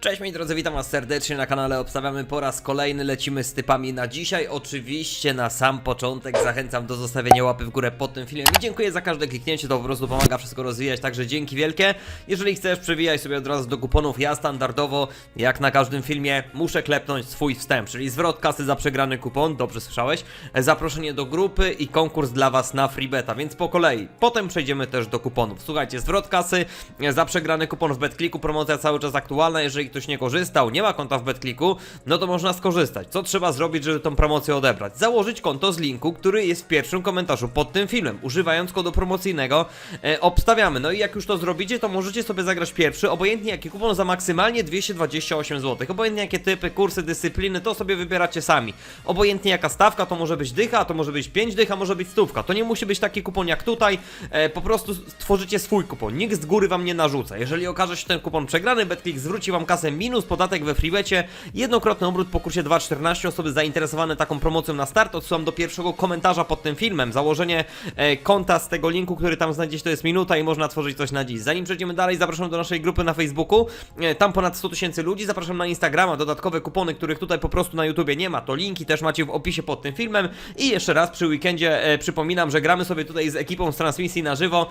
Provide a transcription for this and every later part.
Cześć moi drodzy, witam was serdecznie na kanale Obstawiamy po raz kolejny, lecimy z typami na dzisiaj. Oczywiście na sam początek zachęcam do zostawienia łapy w górę pod tym filmem I dziękuję za każde kliknięcie, to po prostu pomaga wszystko rozwijać, także dzięki wielkie. Jeżeli chcesz, przewijaj sobie od razu do kuponów Ja standardowo, jak na każdym filmie, muszę klepnąć swój wstęp Czyli zwrot kasy za przegrany kupon, dobrze słyszałeś Zaproszenie do grupy i konkurs dla was na freebeta, więc po kolei. Potem przejdziemy też do kuponów. Słuchajcie, zwrot kasy za przegrany kupon w BetClicku, promocja cały czas aktualna Jeżeli ktoś nie korzystał, nie ma konta w BetClicku, no to można skorzystać. Co trzeba zrobić, żeby tą promocję odebrać? Założyć konto z linku, który jest w pierwszym komentarzu pod tym filmem. Używając kodu promocyjnego e, obstawiamy. No i jak już to zrobicie, to możecie sobie zagrać pierwszy, obojętnie jaki kupon za maksymalnie 228 zł. Obojętnie jakie typy, kursy, dyscypliny, to sobie wybieracie sami. Obojętnie jaka stawka, to może być dycha, to może być 5 dych, a może być stówka. To nie musi być taki kupon jak tutaj, e, po prostu stworzycie swój kupon. Nikt z góry wam nie narzuca. Jeżeli okaże się ten kupon przegrany, BetClick zwróci wam kasę minus podatek we freebecie, jednokrotny obrót po kursie 2.14, osoby zainteresowane taką promocją na start, odsyłam do pierwszego komentarza pod tym filmem, założenie e, konta z tego linku, który tam znajdziecie, to jest minuta i można tworzyć coś na dziś. Zanim przejdziemy dalej, zapraszam do naszej grupy na Facebooku, e, tam ponad 100 tysięcy ludzi, zapraszam na Instagrama, dodatkowe kupony, których tutaj po prostu na YouTubie nie ma, to linki też macie w opisie pod tym filmem. I jeszcze raz przy weekendzie e, przypominam, że gramy sobie tutaj z ekipą z transmisji na żywo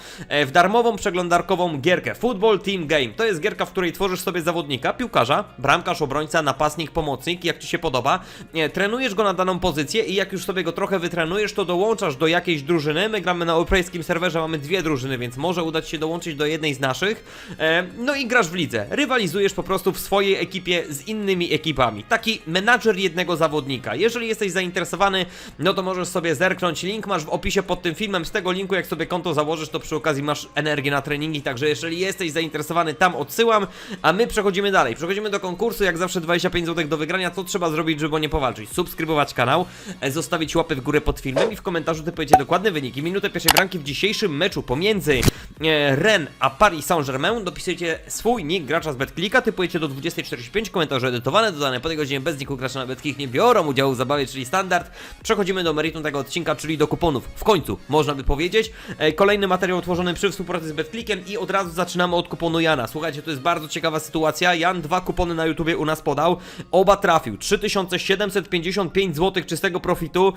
w darmową przeglądarkową gierkę. Football Team Game. To jest gierka, w której tworzysz sobie zawodnika, piłkarza, bramkarz, obrońca, napastnik, pomocnik, jak ci się podoba. Trenujesz go na daną pozycję i jak już sobie go trochę wytrenujesz, to dołączasz do jakiejś drużyny. My gramy na europejskim serwerze, mamy dwie drużyny, więc może udać się dołączyć do jednej z naszych. E, no i grasz w lidze. Rywalizujesz po prostu w swojej ekipie z innymi ekipami. Taki menadżer jednego zawodnika. Jeżeli jesteś zainteresowany, no to możesz sobie zerknąć. Link masz w opisie pod tym filmem. Z tego linku, jak sobie konto założysz, to przy okazji masz energię na treningi. Także jeżeli jesteś zainteresowany, tam odsyłam. A my przechodzimy dalej. Przechodzimy do konkursu. Jak zawsze 25 zł do wygrania. Co trzeba zrobić, żeby nie powalczyć? Subskrybować kanał, e, zostawić łapę w górę pod filmem i w komentarzu typujecie dokładne wyniki. Minutę pierwszej bramki w dzisiejszym meczu pomiędzy e, Ren a Paris Saint-Germain. Dopisujecie swój nick gracza z BetClicka, typujecie do 20.45, komentarze edytowane, dodane po tej godzinie bez niku gracza na BetClick nie biorą udziału w zabawie, czyli standard. Przechodzimy do meritum tego odcinka, czyli do kuponów. W końcu, można by powiedzieć. E, Kolejny materiał tworzony przy współpracy z BetClickiem i od razu zaczynamy od kuponu Jana. Słuchajcie, to jest bardzo ciekawa sytuacja. Jan dwa kupony na YouTubie u nas podał. Oba trafił. 3755 zł czystego profitu.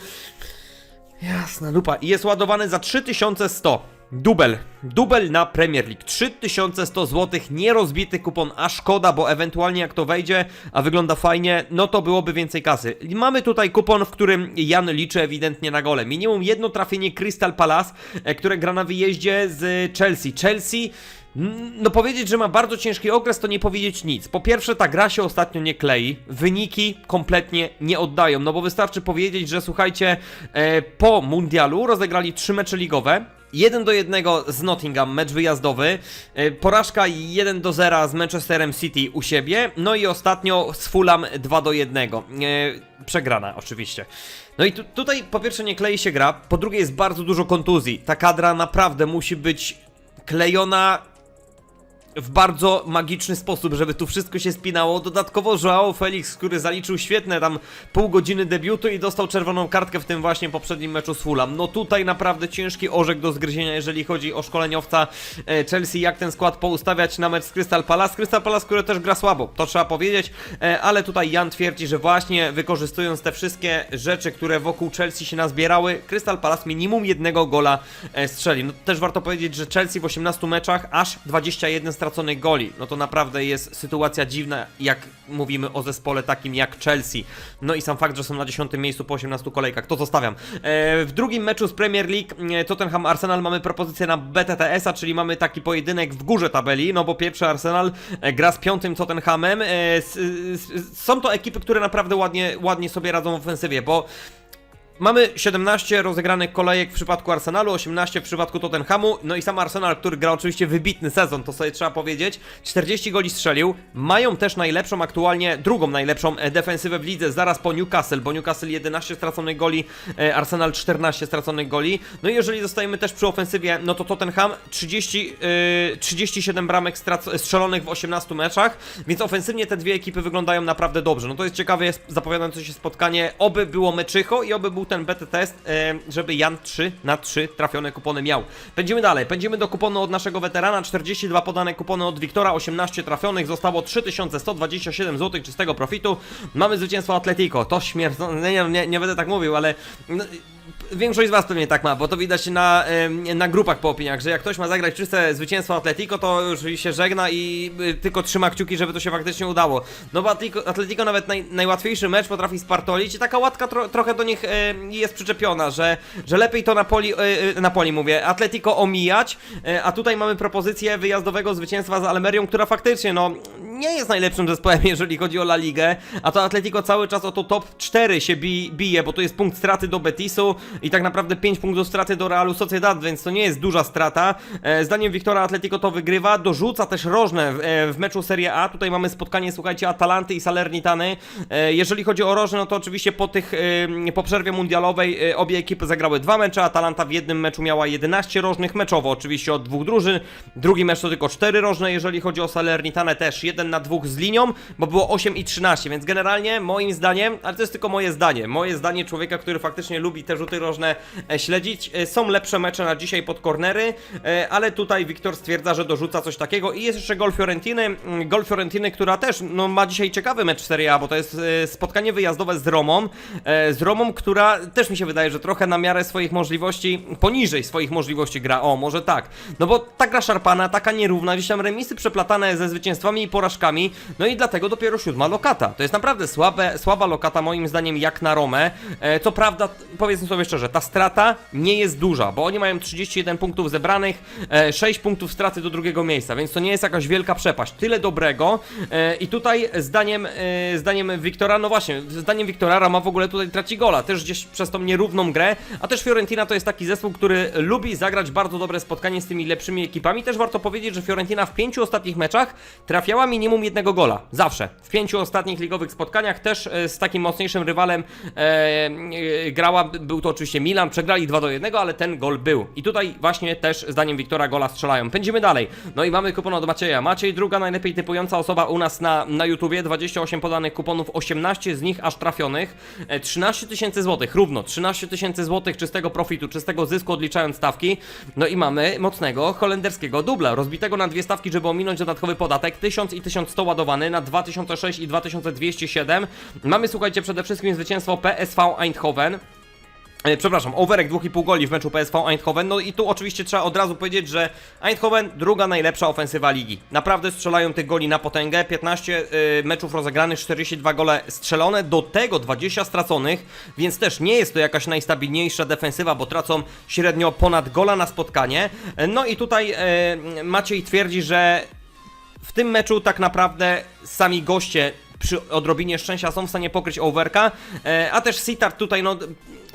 Jasna lupa. I jest ładowany za 3100. Dubel. Dubel na Premier League. 3100 zł. Nierozbity kupon. A szkoda, bo ewentualnie jak to wejdzie, a wygląda fajnie, no to byłoby więcej kasy. Mamy tutaj kupon, w którym Jan liczy ewidentnie na gole. Minimum jedno trafienie Crystal Palace, e, które gra na wyjeździe z Chelsea. Chelsea no powiedzieć, że ma bardzo ciężki okres, to nie powiedzieć nic. Po pierwsze, ta gra się ostatnio nie klei, wyniki kompletnie nie oddają, no bo wystarczy powiedzieć, że słuchajcie, e, po mundialu rozegrali trzy mecze ligowe, 1 do 1 z Nottingham, mecz wyjazdowy, e, porażka 1 do 0 z Manchesterem City u siebie, no i ostatnio z Fulham 2 do 1. E, przegrana oczywiście. No i tu, tutaj po pierwsze nie klei się gra, po drugie jest bardzo dużo kontuzji. Ta kadra naprawdę musi być klejona w bardzo magiczny sposób, żeby tu wszystko się spinało. Dodatkowo Joao Felix, który zaliczył świetne tam pół godziny debiutu i dostał czerwoną kartkę w tym właśnie poprzednim meczu z Fulham. No tutaj naprawdę ciężki orzek do zgryzienia, jeżeli chodzi o szkoleniowca e, Chelsea, jak ten skład poustawiać na mecz z Crystal Palace. Crystal Palace, które też gra słabo, to trzeba powiedzieć, e, ale tutaj Jan twierdzi, że właśnie wykorzystując te wszystkie rzeczy, które wokół Chelsea się nazbierały, Crystal Palace minimum jednego gola e, strzeli. No też warto powiedzieć, że Chelsea w 18 meczach aż 21 straconych goli. No to naprawdę jest sytuacja dziwna, jak mówimy o zespole takim jak Chelsea. No i sam fakt, że są na 10 miejscu po 18 kolejkach, to zostawiam. E, w drugim meczu z Premier League e, Tottenham Arsenal mamy propozycję na BTTS-a, czyli mamy taki pojedynek w górze tabeli, no bo pierwszy Arsenal e, gra z piątym Tottenhamem. Są to ekipy, które naprawdę ładnie, ładnie sobie radzą w ofensywie, bo Mamy 17 rozegranych kolejek w przypadku Arsenalu, 18 w przypadku Tottenhamu, no i sam Arsenal, który gra oczywiście wybitny sezon, to sobie trzeba powiedzieć. 40 goli strzelił, mają też najlepszą aktualnie, drugą najlepszą e, defensywę w lidze, zaraz po Newcastle, bo Newcastle 11 straconych goli, e, Arsenal 14 straconych goli. No i jeżeli zostajemy też przy ofensywie, no to Tottenham 30, e, 37 bramek strzelonych w 18 meczach, więc ofensywnie te dwie ekipy wyglądają naprawdę dobrze. No to jest ciekawe, jest zapowiadające się spotkanie, oby było meczycho i oby był ten BT test, e, żeby Jan 3 na 3 trafione kupony miał. Pędzimy dalej, pędzimy do kuponu od naszego weterana, 42 podane kupony od Wiktora, 18 trafionych, zostało 3127 zł czystego profitu. Mamy zwycięstwo Atletico, to śmierdzą, nie, nie, nie będę tak mówił, ale... Większość z Was pewnie tak ma, bo to widać na, na grupach po opiniach, że jak ktoś ma zagrać czyste zwycięstwo Atletico, to już się żegna i y, tylko trzyma kciuki, żeby to się faktycznie udało. No bo Atletico, Atletico nawet naj, najłatwiejszy mecz potrafi spartolić i taka łatka tro, trochę do nich jest przyczepiona, że, że lepiej to Napoli, e, e, Napoli mówię, Atletico omijać, e, a tutaj mamy propozycję wyjazdowego zwycięstwa z Almerią, która faktycznie no nie jest najlepszym zespołem, jeżeli chodzi o La Ligę, a to Atletico cały czas o to top 4 się bi, bije, bo to jest punkt straty do Betisu i tak naprawdę 5 punktów straty do Realu Sociedad, więc to nie jest duża strata. E, zdaniem Wiktora Atletico to wygrywa, dorzuca też rożne w, e, w meczu Serie A. Tutaj mamy spotkanie, słuchajcie, Atalanty i Salernitany. E, jeżeli chodzi o rożne, no to oczywiście po tych, po przerwie mundialowej obie ekipy zagrały dwa mecze. Atalanta w jednym meczu miała 11 rożnych meczowo, oczywiście od dwóch drużyn. Drugi mecz to tylko 4 rożne, jeżeli chodzi o Salernitane też 1 na 2 z linią, bo było 8 i 13, więc generalnie moim zdaniem, ale to jest tylko moje zdanie, moje zdanie człowieka, który faktycznie lubi te rzuty rożne e, śledzić, e, są lepsze mecze na dzisiaj pod kornery, e, ale tutaj Wiktor stwierdza, że dorzuca coś takiego. I jest jeszcze gol Fiorentiny, mm, gol Fiorentiny, która też no, ma dzisiaj ciekawy mecz w Serie A, bo to jest spotkanie wyjazdowe z Romą, z Romą, która też mi się wydaje, że trochę na miarę swoich możliwości, poniżej swoich możliwości gra, o może tak, no bo ta gra szarpana, taka nierówna, gdzieś tam remisy przeplatane ze zwycięstwami i porażkami, no i dlatego dopiero siódma lokata. To jest naprawdę słabe, słaba lokata moim zdaniem jak na Romę. E, co prawda, powiedzmy sobie szczerze, ta strata nie jest duża, bo oni mają 31 punktów zebranych, e, 6 punktów straty do drugiego miejsca, więc to nie jest jakaś wielka przepaść. Tyle dobrego e, i tutaj zdaniem, e, zdaniem Wiktora, no właśnie, zdaniem Wiktora Rama w ogóle tutaj traci gola, też gdzieś przez tą nierówną grę, a też Fiorentina to jest taki zespół, który lubi zagrać bardzo dobre spotkanie z tymi lepszymi ekipami. Też warto powiedzieć, że Fiorentina w pięciu ostatnich meczach trafiała minimum jednego gola. Zawsze. W pięciu ostatnich ligowych spotkaniach też e, z takim mocniejszym rywalem e, e, grała. Był to oczywiście Milan. Przegrali 2 do 1, ale ten gol był. I tutaj właśnie też zdaniem Wiktora gola strzelają. Pędzimy dalej. No i mamy kupon od Macieja. Maciej druga najlepiej typująca osoba u nas na, na YouTubie. 28 podanych kuponów, 18 z nich aż trafionych. E, 13 tysięcy złotych, równo 13 tysięcy złotych czystego profitu, czystego zysku odliczając stawki. No i mamy mocnego holenderskiego dubla, rozbitego na dwie stawki, żeby ominąć dodatkowy podatek. 1000 i 1100 ładowany na 2006 i 2207. Mamy, słuchajcie, przede wszystkim zwycięstwo PSV Eindhoven. E, Przepraszam, overek 2,5 goli w meczu PSV Eindhoven. No i tu oczywiście trzeba od razu powiedzieć, że Eindhoven druga najlepsza ofensywa ligi. Naprawdę strzelają tych goli na potęgę. 15 y, meczów rozegranych, 42 gole strzelone, do tego 20 straconych, więc też nie jest to jakaś najstabilniejsza defensywa, bo tracą średnio ponad gola na spotkanie. E, No i tutaj e, Maciej twierdzi, że w tym meczu tak naprawdę sami goście przy odrobinie szczęścia są w stanie pokryć overka, e, a też Sitar tutaj no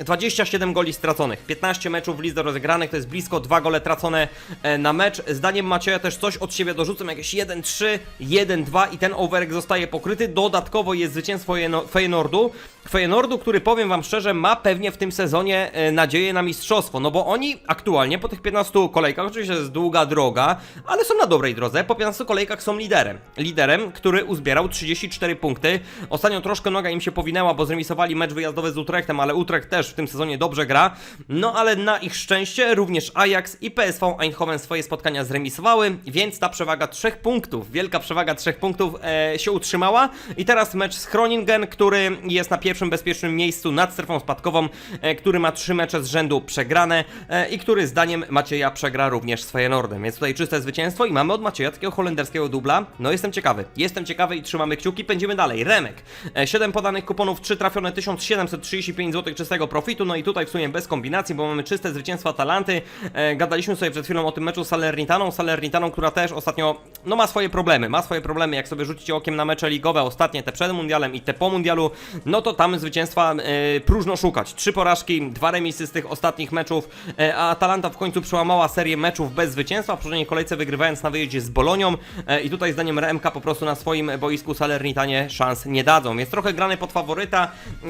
27 goli straconych, 15 meczów w lidze rozegranych, to jest blisko 2 gole tracone e, na mecz. Zdaniem Macieja też coś od siebie dorzucą, jakieś 1-3, 1-2 i ten overek zostaje pokryty. Dodatkowo jest zwycięstwo Feyenoordu, Feyenoordu, który powiem wam szczerze, ma pewnie w tym sezonie e, nadzieję na mistrzostwo, no bo oni aktualnie po tych 15 kolejkach, oczywiście jest długa droga, ale są na dobrej drodze, po 15 kolejkach są liderem. Liderem, który uzbierał 34 punkty. Ostatnio troszkę noga im się powinęła, bo zremisowali mecz wyjazdowy z Utrechtem, ale Utrecht też w tym sezonie dobrze gra. No ale na ich szczęście również Ajax i PSV Eindhoven swoje spotkania zremisowały, więc ta przewaga 3 punktów, wielka przewaga 3 punktów e, się utrzymała. I teraz mecz z Groningen, który jest na pierwszym bezpiecznym miejscu nad strefą spadkową, e, który ma 3 mecze z rzędu przegrane e, i który zdaniem Macieja przegra również z Feyenoordem. Więc tutaj czyste zwycięstwo i mamy od Macieja takiego holenderskiego dubla. No jestem ciekawy, jestem ciekawy i trzymamy kciuki. Pędzimy dalej. Remek. E, 7 podanych kuponów, 3 trafione, 1735 zł czystego profitu. No i tutaj w sumie bez kombinacji, bo mamy czyste zwycięstwo Atalanty. E, gadaliśmy sobie przed chwilą o tym meczu z Salernitaną. Salernitaną, która też ostatnio no ma swoje problemy. Ma swoje problemy. Jak sobie rzucicie okiem na mecze ligowe, ostatnie te przed mundialem i te po mundialu, no to tam zwycięstwa e, próżno szukać. Trzy porażki, dwa remisy z tych ostatnich meczów, e, a Atalanta w końcu przełamała serię meczów bez zwycięstwa, w poprzedniej kolejce wygrywając na wyjeździe z Bolonią e, i tutaj zdaniem RMK po prostu na swoim boisku Salernitanie szans nie dadzą, więc trochę grany pod faworyta, e,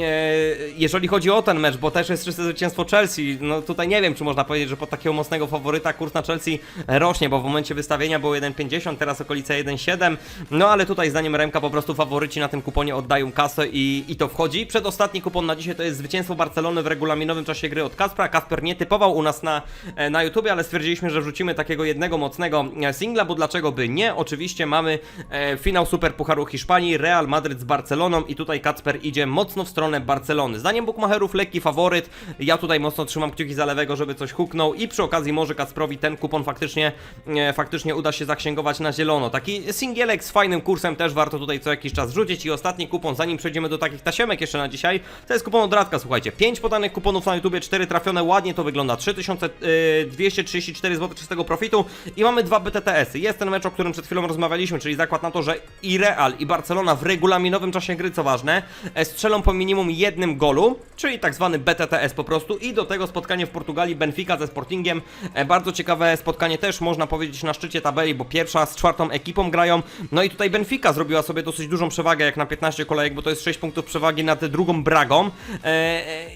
jeżeli chodzi o ten mecz, bo też jest czyste zwycięstwo Chelsea, no tutaj nie wiem, czy można powiedzieć, że pod takiego mocnego faworyta kurs na Chelsea rośnie, bo w momencie wystawienia było 1,50, teraz okolice 1,7, no ale tutaj zdaniem Remka po prostu faworyci na tym kuponie oddają kasę i, i to wchodzi. Przedostatni kupon na dzisiaj to jest zwycięstwo Barcelony w regulaminowym czasie gry od Kaspra. Kasper nie typował u nas na, e, na YouTubie, ale stwierdziliśmy, że wrzucimy takiego jednego mocnego e, singla, bo dlaczego by nie? Oczywiście mamy e, finał Super Pucharu Hiszpanii, Real Madryt z Barceloną i tutaj Kacper idzie mocno w stronę Barcelony. Zdaniem bookmacherów lekki faworyt, ja tutaj mocno trzymam kciuki za lewego, żeby coś huknął. I przy okazji może Kacprowi ten kupon faktycznie, e, faktycznie uda się zaksięgować na zielono. Taki singielek z fajnym kursem też warto tutaj co jakiś czas rzucić. I ostatni kupon, zanim przejdziemy do takich tasiemek jeszcze na dzisiaj, to jest kupon od Radka, słuchajcie, 5 podanych kuponów na YouTubie, 4 trafione, ładnie to wygląda, 3234 zł czystego profitu. I mamy dwa BTTS-y. Jest ten mecz, o którym przed chwilą rozmawialiśmy, czyli zakład na to, że i Real i Barcelona w regulaminowym czasie gry, co ważne, e, strzelą po minimum jednym golu, czyli tak zwany BTTS po prostu i do tego spotkanie w Portugalii Benfica ze Sportingiem. E, Bardzo ciekawe spotkanie też można powiedzieć na szczycie tabeli, bo pierwsza z czwartą ekipą grają. No i tutaj Benfica zrobiła sobie dosyć dużą przewagę jak na 15 kolejek, bo to jest 6 punktów przewagi nad drugą Bragą. E, e,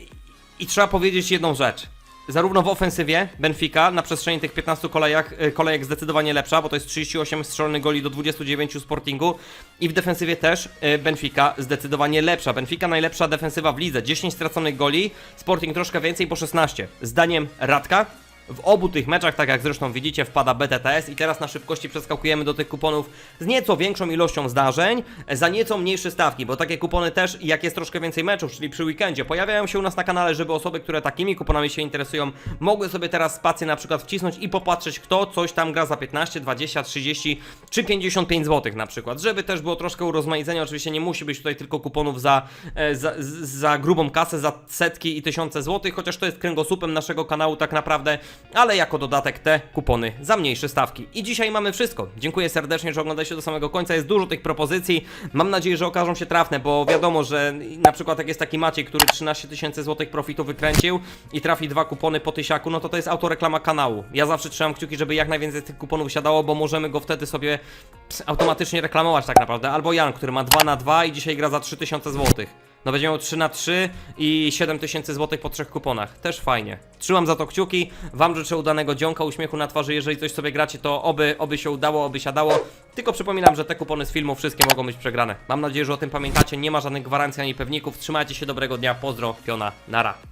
I trzeba powiedzieć jedną rzecz. Zarówno w ofensywie Benfica na przestrzeni tych 15 kolejach, e, kolejek zdecydowanie lepsza, bo to jest 38 strzelonych goli do 29 Sportingu i w defensywie też e, Benfica zdecydowanie lepsza. Benfica najlepsza defensywa w lidze, 10 straconych goli, Sporting troszkę więcej po 16. Zdaniem Radka w obu tych meczach, tak jak zresztą widzicie, wpada BTTS i teraz na szybkości przeskakujemy do tych kuponów z nieco większą ilością zdarzeń, za nieco mniejsze stawki, bo takie kupony też, jak jest troszkę więcej meczów, czyli przy weekendzie, pojawiają się u nas na kanale, żeby osoby, które takimi kuponami się interesują, mogły sobie teraz spację na przykład wcisnąć i popatrzeć, kto coś tam gra za 15, 20, 30 czy 55 zł na przykład, żeby też było troszkę urozmaicenia, oczywiście nie musi być tutaj tylko kuponów za, e, za, za grubą kasę, za setki i tysiące złotych, chociaż to jest kręgosłupem naszego kanału tak naprawdę, ale jako dodatek te kupony za mniejsze stawki. I dzisiaj mamy wszystko. Dziękuję serdecznie, że oglądacie do samego końca. Jest dużo tych propozycji. Mam nadzieję, że okażą się trafne, bo wiadomo, że na przykład jak jest taki Maciej, który 13 tysięcy złotych profitu wykręcił i trafi dwa kupony po tysiaku, no to to jest autoreklama kanału. Ja zawsze trzymam kciuki, żeby jak najwięcej tych kuponów siadało, bo możemy go wtedy sobie automatycznie reklamować tak naprawdę. Albo Jan, który ma 2 na 2 i dzisiaj gra za 3000 złotych. No będzie miał 3 na 3 i 7000 zł po trzech kuponach. Też fajnie. Trzymam za to kciuki. Wam życzę udanego dzionka, uśmiechu na twarzy. Jeżeli coś sobie gracie, to oby, oby się udało, oby siadało. Tylko przypominam, że te kupony z filmu wszystkie mogą być przegrane. Mam nadzieję, że o tym pamiętacie. Nie ma żadnych gwarancji ani pewników. Trzymajcie się, dobrego dnia. Pozdro, piona, nara.